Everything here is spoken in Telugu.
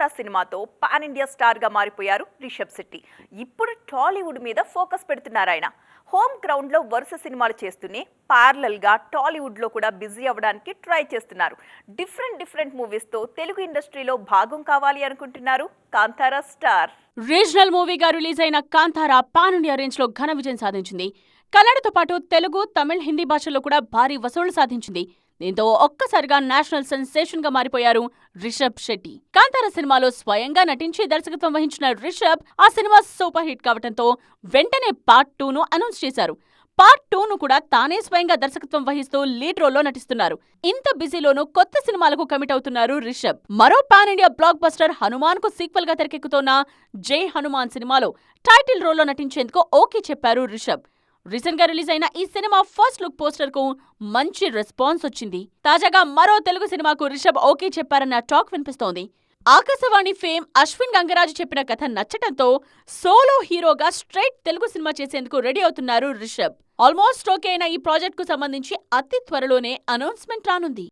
కాంతారా సినిమాతో పాన్ ఇండియా స్టార్గా మారిపోయారు రిషబ్ శెట్టి. ఇప్పుడు టాలీవుడ్ మీద ఫోకస్ పెడుతున్నారు ఆయన. హోమ్ గ్రౌండ్లో వరుస సినిమాలు చేస్తూనే పార్లల్గా టాలీవుడ్లో కూడా బిజీ అవ్వడానికి ట్రై చేస్తున్నారు. డిఫరెంట్ డిఫరెంట్ మూవీస్తో తెలుగు ఇండస్ట్రీలో భాగం కావాలి అనుకుంటున్నారు కాంతారా స్టార్. రీజనల్ మూవీగా రిలీజ్ అయిన కాంతారా పాన్ ఇండియా రేంజ్లో ఘన విజయం సాధించింది. కన్నడతో పాటు తెలుగు తమిళ్ హిందీ భాషల్లో కూడా భారీ వసూళ్ళు సాధించింది. దీంతో ఒక్కసారిగా నేషనల్ సెన్సేషన్గా మారిపోయారు రిషబ్ శెట్టి. కాంతార సినిమాలో స్వయంగా నటించి దర్శకత్వం వహించిన రిషబ్ ఆ సినిమా సూపర్ హిట్ కావడంతో వెంటనే పార్ట్ టూను అనౌన్స్ చేశారు. పార్ట్ టూను కూడా తానే స్వయంగా దర్శకత్వం వహిస్తూ లీడ్ రోల్లో నటిస్తున్నారు. ఇంత బిజీలోనూ కొత్త సినిమాలకు కమిట్ అవుతున్నారు రిషబ్. మరో పాన్ ఇండియా బ్లాక్ బస్టర్ హనుమాన్కు సీక్వెల్గా తెరకెక్కుతోన్న జై హనుమాన్ సినిమాలో టైటిల్ రోల్లో నటించేందుకు ఓకే చెప్పారు రిషబ్. రీసెంట్గా రిలీజ్ అయిన ఈ సినిమా ఫస్ట్ లుక్ పోస్టర్కు మంచి రెస్పాన్స్ వచ్చింది. తాజాగా మరో తెలుగు సినిమాకు రిషబ్ ఓకే చెప్పారన్న టాక్ వినిపిస్తోంది. ఆకాశవాణి ఫేమ్ అశ్విన్ గంగరాజు చెప్పిన కథ నచ్చటంతో సోలో హీరోగా స్ట్రైట్ తెలుగు సినిమా చేసేందుకు రెడీ అవుతున్నారు రిషబ్. ఆల్మోస్ట్ ఓకే అయిన ఈ ప్రాజెక్ట్కు సంబంధించి అతి త్వరలోనే అనౌన్స్మెంట్ రానుంది.